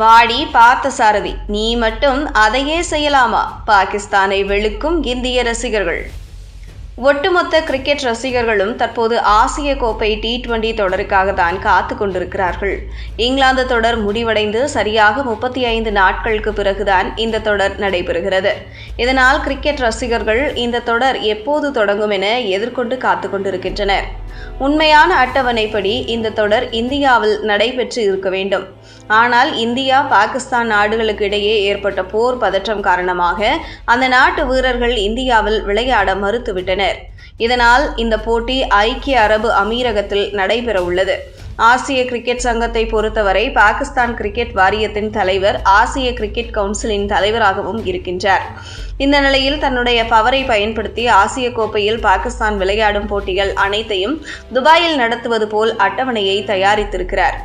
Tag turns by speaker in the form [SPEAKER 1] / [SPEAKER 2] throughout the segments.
[SPEAKER 1] வாடி பார்த்த சாரதி நீ மட்டும் அதையே செய்யலாமா? பாகிஸ்தானை வெளுக்கும் இந்திய ரசிகர்கள். ஒட்டுமொத்த கிரிக்கெட் ரசிகர்களும் தற்போது ஆசிய கோப்பை டி டுவெண்டி தொடருக்காக தான் காத்து கொண்டிருக்கிறார்கள். இங்கிலாந்து தொடர் முடிவடைந்து சரியாக முப்பத்தி ஐந்து நாட்களுக்கு பிறகுதான் இந்த தொடர் நடைபெறுகிறது. இதனால் கிரிக்கெட் ரசிகர்கள் இந்த தொடர் எப்போது தொடங்கும் என எதிர்கொண்டு காத்து கொண்டிருக்கின்றனர். உண்மையான அட்டவணைப்படி இந்த தொடர் இந்தியாவில் நடைபெற்று இருக்க வேண்டும். ஆனால் இந்தியா பாகிஸ்தான் நாடுகளுக்கு இடையே ஏற்பட்ட போர் பதற்றம் காரணமாக அந்த நாட்டு வீரர்கள் இந்தியாவில் விளையாட மறுத்துவிட்டனர். இதனால் இந்த போட்டி ஐக்கிய அரபு அமீரகத்தில் நடைபெறவுள்ளது. ஆசிய கிரிக்கெட் சங்கத்தை பொறுத்தவரை பாகிஸ்தான் கிரிக்கெட் வாரியத்தின் தலைவர் ஆசிய கிரிக்கெட் கவுன்சிலின் தலைவராகவும் இருக்கின்றார். இந்த நிலையில் தன்னுடைய பவரை பயன்படுத்தி ஆசிய கோப்பையில் பாகிஸ்தான் விளையாடும் போட்டிகள் அனைத்தையும் துபாயில் நடத்துவது போல் அட்டவணையை தயாரித்திருக்கிறார்.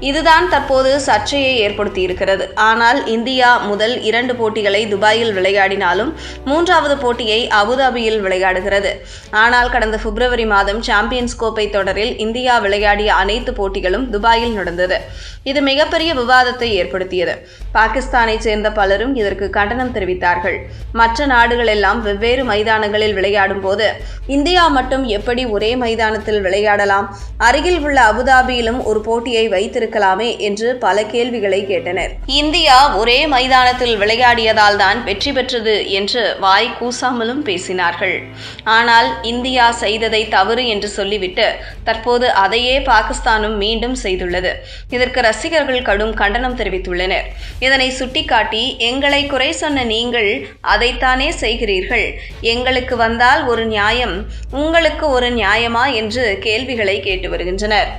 [SPEAKER 1] இதுதான் தற்போது சர்ச்சையை ஏற்படுத்தியிருக்கிறது. ஆனால் இந்தியா முதல் இரண்டு போட்டிகளை துபாயில் விளையாடினாலும் மூன்றாவது போட்டியை அபுதாபியில் விளையாடுகிறது. ஆனால் கடந்த பிப்ரவரி மாதம் சாம்பியன்ஸ் கோப்பை தொடரில் இந்தியா விளையாடிய அனைத்து போட்டிகளும் துபாயில் நடந்தது. இது மிகப்பெரிய விவாதத்தை ஏற்படுத்தியது. பாகிஸ்தானைச் சேர்ந்த பலரும் இதற்கு கண்டனம் தெரிவித்தார்கள். மற்ற நாடுகள் எல்லாம் வெவ்வேறு மைதானங்களில் விளையாடும் போது இந்தியா மட்டும் எப்படி ஒரே மைதானத்தில் விளையாடலாம்? அருகில் உள்ள அபுதாபியிலும் ஒரு போட்டியை வைத்திருக்க இருக்கலாமே என்று பல கேள்விகளை கேட்டனர். இந்தியா ஒரே மைதானத்தில் விளையாடியதால் தான் வெற்றி பெற்றது என்று வாய் கூசாமலும் பேசினார்கள். ஆனால் இந்தியா செய்ததை தவறு என்று சொல்லிவிட்டு தற்போது அதையே பாகிஸ்தானும் மீண்டும் செய்துள்ளது. இதற்கு ரசிகர்கள் கடும் கண்டனம் தெரிவித்துள்ளனர். இதனை சுட்டிக்காட்டி எங்களை குறை சொன்ன நீங்கள் அதைத்தானே செய்கிறீர்கள். எங்களுக்கு வந்தால் ஒரு நியாயம் உங்களுக்கு ஒரு நியாயமா? என்று கேள்விகளை கேட்டு வருகின்றனர்.